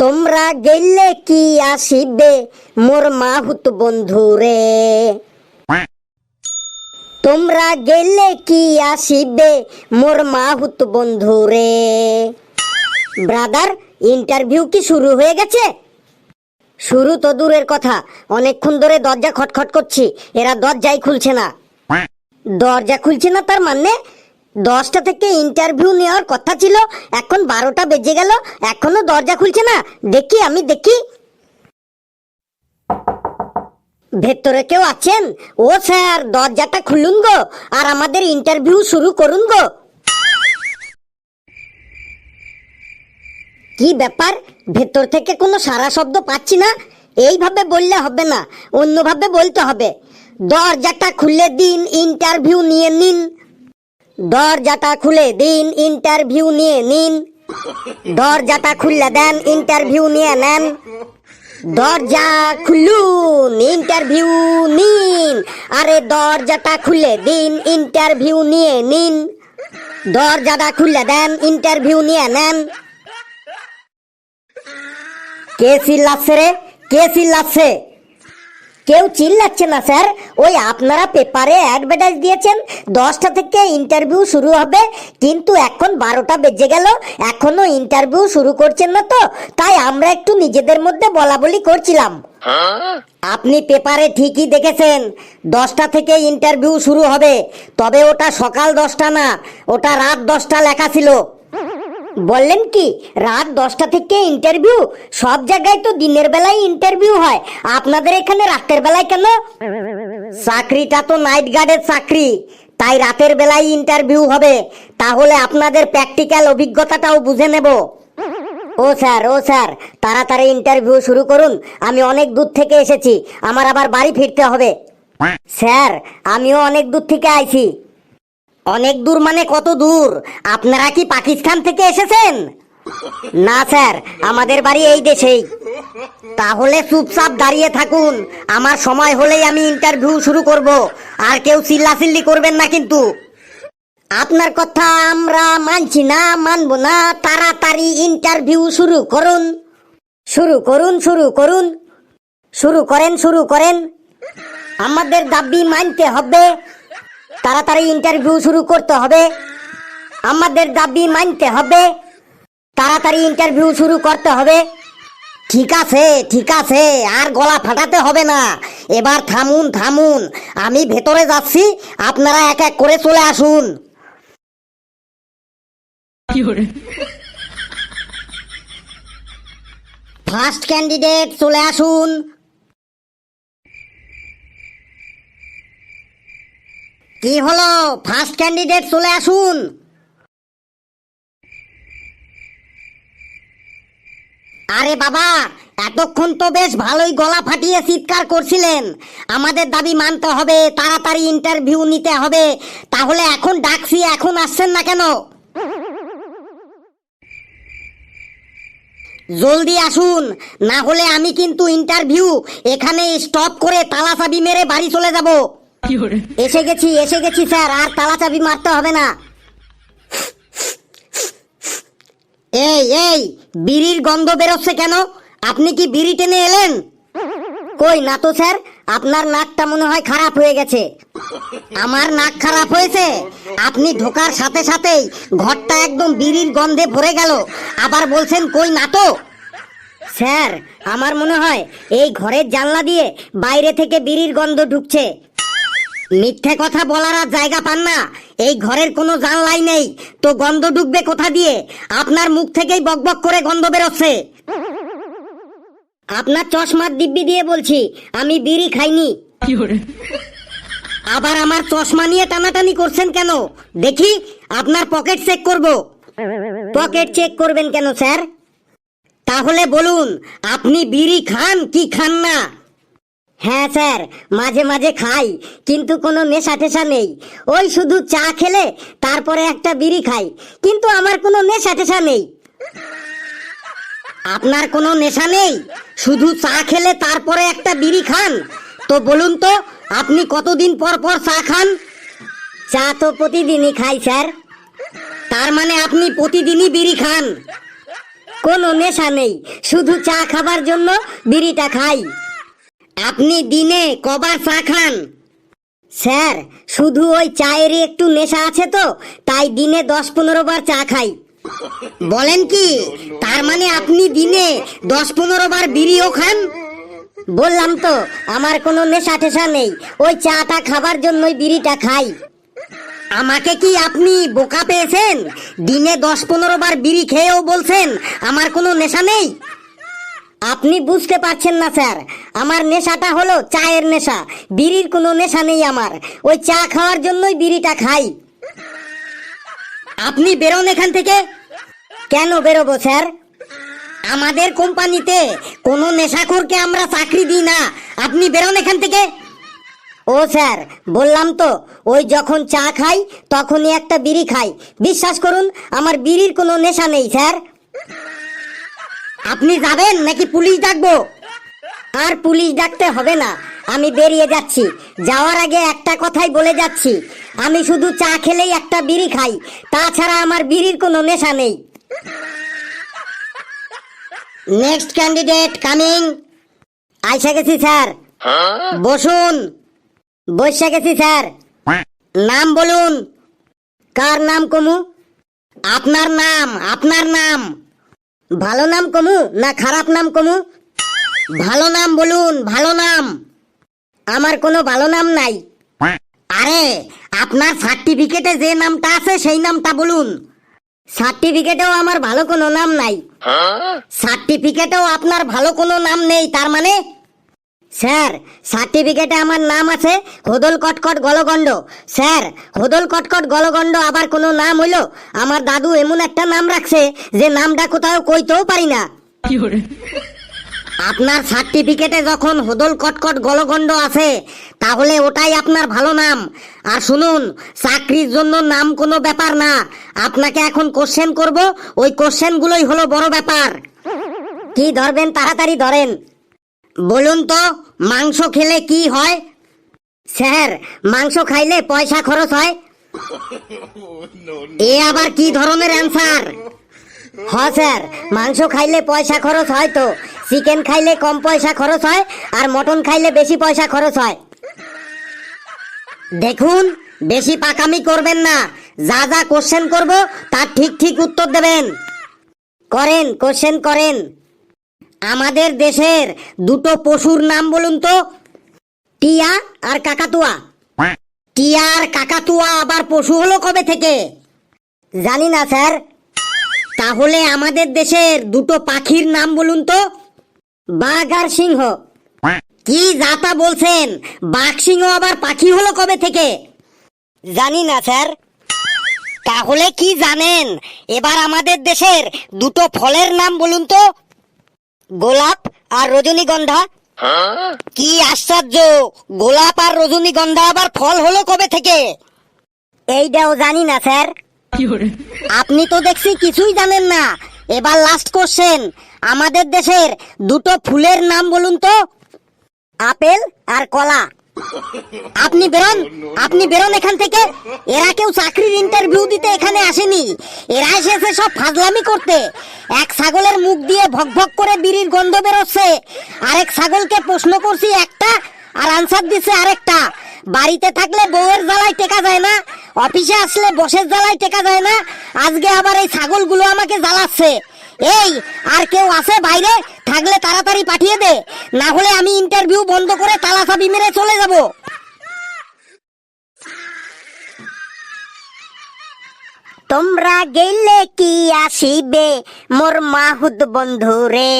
তোমরা গেলে কি আসিবে মোর মাহুত বন্ধু রে তোমরা গেলে কি আসিবে মোর মাহুত বন্ধু রে ব্রাদার, ইন্টারভিউ কি শুরু হয়ে গেছে? শুরু তো দূরের কথা, অনেকক্ষণ ধরে দরজা খটখট করছি, এরা দরজাই খুলছে না। দরজা খুলছে না তার মানে? দশটা থেকে ইন্টারভিউ নেওয়ার কথা ছিল, এখন বারোটা বেজে গেল, এখনও দরজা খুলছে না। দেখি, আমি দেখি। ভেতরে কেউ আছেন? ও স্যার, দরজাটা খুলুন গো, আর আমাদের ইন্টারভিউ শুরু করুন গো। কি ব্যাপার? ভেতর থেকে কোনো সারা শব্দ পাচ্ছি না? এইভাবে বললে হবে না, অন্যভাবে বলতে হবে। দরজাটা খুলে দিন ইন্টারভিউ নিয়ে নিন। দরজাটা খুলে দিন ইন্টারভিউ নিয়ে নিন। দরজাটা খুললে দেন ইন্টারভিউ নিয়ে নেন। দরজা খুলুন ইন্টারভিউ নিন। আরে দরজাটা খুলে দিন ইন্টারভিউ নিয়ে নিন। দরজাটা খুলে দেন ইন্টারভিউ নিয়ে নেন। কে চিল্লাচ্ছে রে? কে চিল্লাচ্ছে কেউ চিল্লাচ্ছে না, স্যার। ওই আপনারা পেপারে অ্যাডভার্টাইজ দিয়েছেন, দশটা থেকে ইন্টারভিউ শুরু হবে, কিন্তু এখন বারোটা বেজে গেল, এখনও ইন্টারভিউ শুরু করছেন না তো, তাই আমরা একটু নিজেদের মধ্যে বলা বলি করছিলাম। আপনি পেপারে ঠিকই দেখেছেন, দশটা থেকে ইন্টারভিউ শুরু হবে, তবে ওটা সকাল দশটা না, ওটা রাত দশটা লেখা ছিল। বললেন কি রাত দশটা থেকে ইন্টারভিউ সব জায়গায় তো দিনের বেলায় ইন্টারভিউ হয়। আপনাদের এখানে রাতের বেলায় কেন? চাকরিটা তো নাইট গার্ডের চাকরি তাই রাতের বেলায় ইন্টারভিউ হবে। তাহলে আপনাদের প্র্যাকটিক্যাল অভিজ্ঞতাটাও বুঝে নেব। ও স্যার ও স্যার তাড়াতাড়ি ইন্টারভিউ শুরু করুন। আমি অনেক দূর থেকে এসেছি আমার আবার বাড়ি ফিরতে হবে। স্যার আমিও অনেক দূর থেকে আইছি। অনেক দূর মানে কত দূর? আপনারা কি পাকিস্তান থেকে এসেছেন? না, স্যার, আমাদের বাড়ি এই দেশেই। তাহলে চুপচাপ দাঁড়িয়ে থাকুন। আমার সময় হলেই আমি ইন্টারভিউ শুরু করব। আর কেউ চিল্লাচিল্লি করবেন না কিন্তু। আপনার কথা আমরা মানছি না, মানবো না। তাড়াতাড়ি ইন্টারভিউ শুরু করুন। শুরু করুন শুরু করুন। শুরু করেন শুরু করেন। আমাদের দাবি মানতে হবে। তাড়াতাড়ি ইন্টারভিউ শুরু করতে হবে। আমাদের দাবি মানতে হবে। তাড়াতাড়ি ইন্টারভিউ শুরু করতে হবে। ঠিক আছে ঠিক আছে আর গলা ফাটাতে হবে না। এবার থামুন থামুন। আমি ভেতরে যাচ্ছি আপনারা এক এক করে চলে আসুন। ফার্স্ট ক্যান্ডিডেট চলে আসুন। কি হলো? ফার্স্ট ক্যান্ডিডেট চলে আসুন। আরে বাবা, এতক্ষণ তো বেশ ভালোই গলা ফাটিয়ে চিৎকার করছিলেন। আমাদের দাবি মানতে হবে, তাড়াতাড়ি ইন্টারভিউ নিতে হবে। তাহলে এখন ডাকছি এখন আসছেন না কেন? জলদি আসুন, না হলে আমি কিন্তু ইন্টারভিউ এখানে স্টপ করে তালা চাবি মেরে বাড়ি চলে যাব। এসে গেছি এসে গেছি, স্যার, আর তালা চাবি মারতে হবে না। এই এই, বিড়ির গন্ধ বেরোচ্ছে কেন? আপনি কি বিড়ি টেনে এলেন? কই, না তো, স্যার, আপনার নাকটা মনে হয় খারাপ হয়ে গেছে। আমার নাক খারাপ হয়েছে? আপনি ঢোকার সাথে সাথেই ঘরটা একদম বিড়ির গন্ধে ভরে গেল। আবার বলছেন, কই, না তো? স্যার, আমার মনে হয় এই ঘরের জানলা দিয়ে বাইরে থেকে বিড়ির গন্ধ ঢুকছে। মিথ্যে কথা বলার আর জায়গা পান না। এই ঘরের কোনো জানলাই নেই। তো গন্ধ ঢুকবে কোথা দিয়ে? আপনার মুখ থেকেই বকবক করে গন্ধ বেরোচ্ছে। আপনার চশমার দিব্যি দিয়ে বলছি আমি বিড়ি খাইনি। আবার আমার চশমা নিয়ে টানাটানি করছেন কেন? দেখি আপনার পকেট চেক করব। পকেট চেক করবেন কেন স্যার? তাহলে বলুন আপনি বিড়ি খান কি খান না? হ্যাঁ স্যার, মাঝে মাঝে খাই, কিন্তু কোনো নেশা টেশা নেই। ওই শুধু চা খেলে, তারপরে একটা বিড়ি খাই, কিন্তু আমার কোনো নেশা টেশা নেই। আপনার কোনো নেশা নেই? শুধু চা খেলে, তারপরে একটা বিড়ি খান? তো বলুন তো, আপনি কতদিন পর পর চা খান? চা তো প্রতিদিনই খাই, স্যার। তার মানে আপনি প্রতিদিনই বিড়ি খান। কোনো নেশা নেই, শুধু চা খাবার জন্য বিড়িটা খাই। আপনি দিনে কবার চা খান। স্যার, শুধু ওই চায়েরই একটু নেশা আছে তো, তাই দিনে দশ পনেরো বার চা খাই। বলেন কি, তার মানে আপনি দিনে দশ পনেরো বার বিড়িও খান? বললাম তো, আমার কোনো নেশা টেশা নেই, ওই চাটা খাবার জন্যই বিড়িটা খাই। আমাকে কি আপনি বোকা পেয়েছেন? দিনে দশ পনেরো বার বিড়ি খেয়েও বলছেন, আমার কোনো নেশা নেই? আপনি বুঝতে পারছেন না, স্যার। আমার নেশাটা হলো চায়ের নেশা। বিড়ির কোনো নেশা নেই আমার। ওই চা খাওয়ার জন্যই বিড়িটা খাই। আপনি বেরোন এখান থেকে। কেন বেরোবো, স্যার? আমাদের কোম্পানিতে কোনো নেশাখোরকে আমরা চাকরি দিই না। আপনি বেরোন এখান থেকে। ও, স্যার, বললাম তো, ওই যখন চা খাই, তখনই একটা বিড়ি খাই। বিশ্বাস করুন, আমার বিড়ির কোনো নেশা নেই, স্যার। আপনি যাবেন নাকি পুলিশ ডাকবো? আর পুলিশ ডাকতে হবে না, আমি বেরিয়ে যাচ্ছি। যাওয়ার আগে একটা কথাই বলে যাচ্ছি, আমি শুধু চা খেলেই একটা বিড়ি খাই, তাছাড়া আমার বিড়ির কোনো নেশা নেই। নেক্সট ক্যান্ডিডেট কামিং আইসা গেছি, স্যার। বসুন। বসে গেছি, স্যার। নাম বলুন। কার নাম, কমু? আপনার নাম আপনার নাম। ভালো নাম কমু না খারাপ নাম কমু? ভালো নাম বলুন ভালো নাম। আমার কোনো ভালো নাম নাই। আরে আপনার সার্টিফিকেটে যে নামটা আছে সেই নামটা বলুন। সার্টিফিকেটেও আমার ভালো কোনো নাম নাই। সার্টিফিকেটেও আপনার ভালো কোনো নাম নেই তার মানে স্যার সার্টিফিকেটে আমার নাম আছে হদল কটকট গলগণ্ড। স্যার হদল কটকট গলগণ্ড আবার কোনো নাম হইল? আমার দাদু এমন একটা নাম রাখছে যে নামটা কোথাও কইতেও পারি না। আপনার সার্টিফিকেটে যখন হদল কটকট গলগণ্ড আছে তাহলে ওটাই আপনার ভালো নাম। আর শুনুন চাকরির জন্য নাম কোনো ব্যাপার না। আপনাকে এখন কোশ্চেন করব ওই কোশ্চেনগুলোই হলো বড় ব্যাপার। কি ধরবেন? তাড়াতাড়ি ধরেন। বলুন তো, মাংস খেলে কি হয়? স্যার, মাংস খাইলে পয়সা খরচ হয়? এ আবার কি ধরনের অ্যান্সার? হ স্যার, মাংস খাইলে পয়সা খরচ হয় তো। চিকেন খাইলে কম পয়সা খরচ হয় আর মটন খাইলে বেশি পয়সা খরচ হয়। দেখুন, বেশি পাকামি করবেন না। যা যা কোশ্চেন করব, তার ঠিক ঠিক উত্তর দেবেন। করেন কোশ্চেন করেন। আমাদের দেশের দুটো পশুর নাম বলুন তো টিয়া আর কাকাতুয়া। টিয়া আর কাকাতুয়া আবার পশু হলো কবে থেকে? জানি না স্যার। তাহলে আমাদের দেশের দুটো পাখির নাম বলুন তো বাঘ আর সিংহ। কি যাতা বলছেন? বাঘ সিংহ আবার পাখি হলো কবে থেকে? জানি না স্যার। তাহলে কি জানেন? এবার আমাদের দেশের দুটো ফলের নাম বলুন তো গোলাপ আর রজনীগন্ধা। কি আশ্চর্য! গোলাপ আর রজনীগন্ধা আবার ফল হলো কবে থেকে? এইটাও জানি না স্যার। আপনি তো দেখছি কিছুই জানেন না। এবার লাস্ট কোশ্চেন আমাদের দেশের দুটো ফুলের নাম বলুন তো। আপেল আর কলা। আপনি বেরোন আপনি বেরোন এখান থেকে। এরা কেউ চাকরির ইন্টারভিউ দিতে এখানে আসেনি। এরা এসেছে সব ফাজলামি করতে। এক ছাগলের মুখ দিয়ে ভক ভক করে বিড়ির গন্ধ বেরোচ্ছে। আরেক ছাগলকে প্রশ্ন করছি একটা আর আনসার দিছে আরেকটা। বাড়িতে থাকলে বউয়ের জ্বালায় টেকা যায় না অফিসে আসলে বসের জ্বালায় টেকা যায় না। আজকে আবার এই ছাগলগুলো আমাকে জ্বালাচ্ছে। এই আর কেউ আছে বাইরে? থাকলে তাড়াতাড়ি পাঠিয়ে দে। না হলে আমি ইন্টারভিউ বন্ধ করে তালা চাবি মেরে চলে যাব। তোমরা গেলে কি আসিবে মোর মাহুদ বন্ধু রে?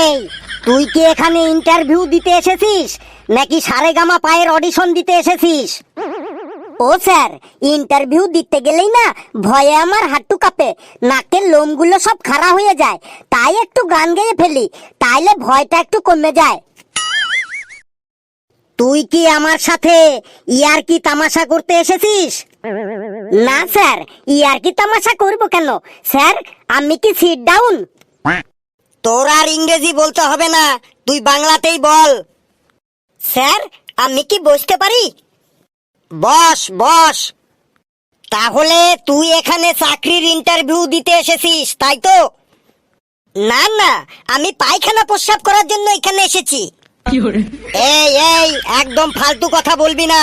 এই তুই কি এখানে ইন্টারভিউ দিতে এসেছিস নাকি সারে গামা পায়ের অডিশন দিতে এসেছিস? ও স্যার ইন্টারভিউ দিতে গেলেই না ভয়ে আমার হাঁটু কাঁপে, নাকের লোমগুলো সব খাড়া হয়ে যায়, তাই একটু গান গেয়ে ফেলি, তাইলে ভয়টা একটু কমে যায়। তুই কি আমার সাথে ইয়ার কি তামাশা করতে এসেছিস? না স্যার, ইয়ার কি তামাশা করব কেন? স্যার, আমি কি সিট ডাউন তোর আর ইংরেজি বলতে হবে না, তুই বাংলাতেই বল। স্যার, আমি কি বসতে পারি? বস বস। তাহলে তুই এখানে চাকরির ইন্টারভিউ দিতে এসেছিস তাই তো? না না আমি পায়খানা প্রস্রাব করার জন্য এখানে এসেছি। এই এই একদম ফালতু কথা বলবি না।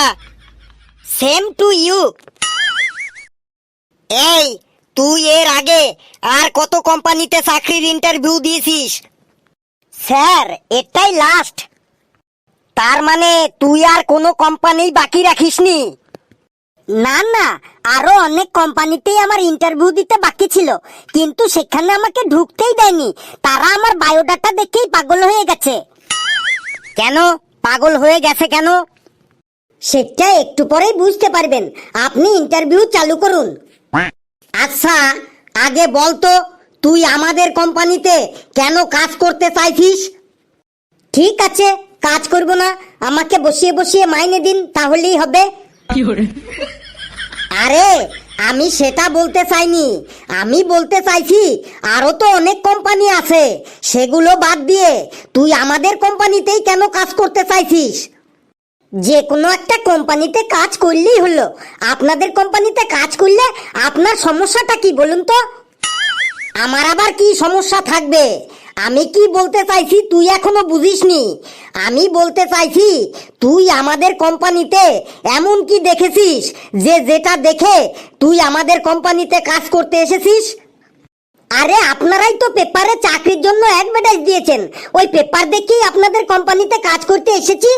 সেম টু ইউ এই তুই এর আগে আর কত কোম্পানিতে চাকরির ইন্টারভিউ দিয়েছিস? স্যার এটাই লাস্ট তার মানে তুই আর কোনো কোম্পানি বাকি রাখিসনি? না না, আরও অনেক কোম্পানিতেই আমার ইন্টারভিউ দিতে বাকি ছিল, কিন্তু সেখানে আমাকে ঢুকতেই দেয়নি। তারা আমার বায়োডাটা দেখেই পাগল হয়ে গেছে। কেন? পাগল হয়ে গেছে কেন? সেটা একটু পরেই বুঝতে পারবেন। আপনি ইন্টারভিউ চালু করুন। আচ্ছা আগে বলতো, তুই আমাদের কোম্পানিতে কেন কাজ করতে চাইছিস? ঠিক আছে কাজ করব না। আমাকে বসিয়ে বসিয়ে মাইনে দিন তাহলেই হবে। আরে আমি সেটা বলতে চাইনি। আমি বলতে চাইছি আরও তো অনেক কোম্পানি আছে। সেগুলো বাদ দিয়ে তুই আমাদের কোম্পানিতেই কেন কাজ করতে চাইছিস? যে কোনো একটা কোম্পানিতে কাজ করলেই হলো। আপনাদের কোম্পানিতে কাজ করলে আপনার সমস্যাটা কি বলুন তো? আমার আবার কি সমস্যা থাকবে? আমি কি বলতে চাইছি তুই এখনও বুঝিসনি? আমি বলতে চাইছি তুই আমাদের কোম্পানিতে এমন কি দেখেছিস যে যেটা দেখে তুই আমাদের কোম্পানিতে কাজ করতে এসেছিস? আরে আপনারাই তো পেপারে চাকরির জন্য অ্যাডভার্টাইজ দিয়েছেন। ওই পেপার দেখেই আপনাদের কোম্পানিতে কাজ করতে এসেছি?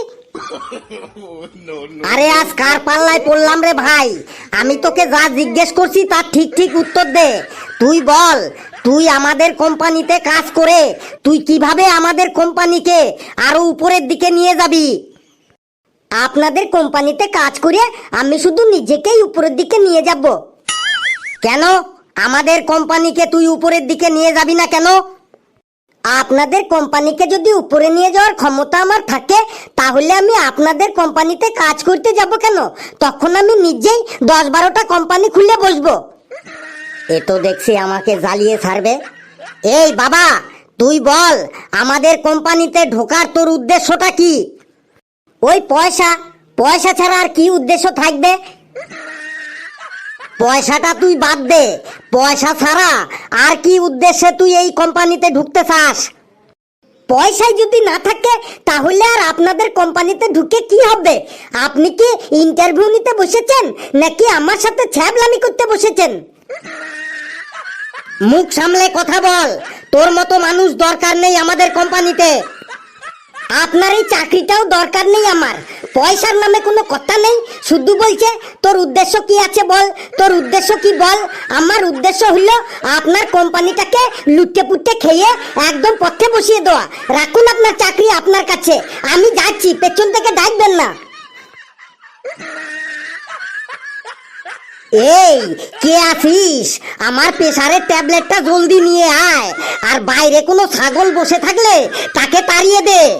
আরে আজ কার পাল্লায় পড়লাম রে ভাই? আমি তোকে যা জিজ্ঞেস করছি তার ঠিক ঠিক উত্তর দে। তুই বল, তুই আমাদের কোম্পানিতে কাজ করে তুই কীভাবে আমাদের কোম্পানিকে আরও উপরের দিকে নিয়ে যাবি? আপনাদের কোম্পানিতে কাজ করে আমি শুধু নিজেকেই উপরের দিকে নিয়ে যাব। কেন? আমাদের কোম্পানিকে তুই উপরের দিকে নিয়ে যাবি না কেন? আপনাদের কোম্পানিকে যদি উপরে নিয়ে যাওয়ার ক্ষমতা আমার থাকে, তাহলে আমি আপনাদের কোম্পানিতে কাজ করতে যাব কেন? তখন আমি নিজেই দশ বারোটা কোম্পানি খুলে বসবো। এ তো দেখছি আমাকে জ্বালিয়ে ছাড়বে। এই বাবা, তুই বল, আমাদের কোম্পানিতে ঢোকার তোর উদ্দেশ্যটা কি? ওই পয়সা পয়সা ছাড়া আর কি উদ্দেশ্য থাকবে? পয়সাটা তুই বাদ দে। পয়সা ছাড়া আর কি উদ্দেশ্যে তুই এই কোম্পানিতে ঢুকতে চাস? পয়সাই যদি না থাকে, তাহলে আর আপনাদের কোম্পানিতে ঢুকে কি হবে? আপনি কি ইন্টারভিউ নিতে বসেছেন, নাকি আমার সাথে ছ্যাবলামি করতে বসেছেন? মুখ সামলে কথা বল। তোর মতো মানুষ দরকার নেই আমাদের কোম্পানিতে। আপনার এই চাকরিটাও দরকার নেই আমার। পয়সার নামে কোনো কথা নেই। শুধু বলছে, তোর উদ্দেশ্য কি আছে বল? তোর উদ্দেশ্য কি বল? আমার উদ্দেশ্য হলো আপনার কোম্পানিটাকে লুটে পুটে খেয়ে একদম পথে বসিয়ে দেওয়া। রাখুন আপনার চাকরি আপনার কাছে। আমি যাচ্ছি, পেছন থেকে ডাকবেন না। এই, কে আছিস? আমার প্রেসারের ট্যাবলেটটা জলদি নিয়ে আয়। আর বাইরে কোনো ছাগল বসে থাকলে তাকে তাড়িয়ে দে।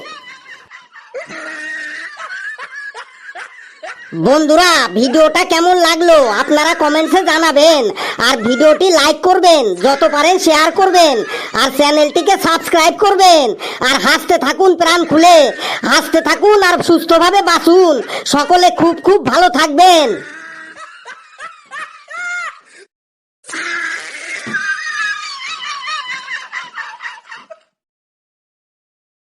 বন্ধুরা, ভিডিওটা কেমন লাগল? আপনারা কমেন্টসে জানাবেন। আর ভিডিওটি লাইক করবেন, যত পারেন শেয়ার করবেন, আর চ্যানেলটিকে সাবস্ক্রাইব করবেন, আর হাসতে থাকুন প্রাণ খুলে। হাসতে থাকুন আর সুস্থভাবে বাঁচুন। সকলে খুব খুব ভালো থাকবেন।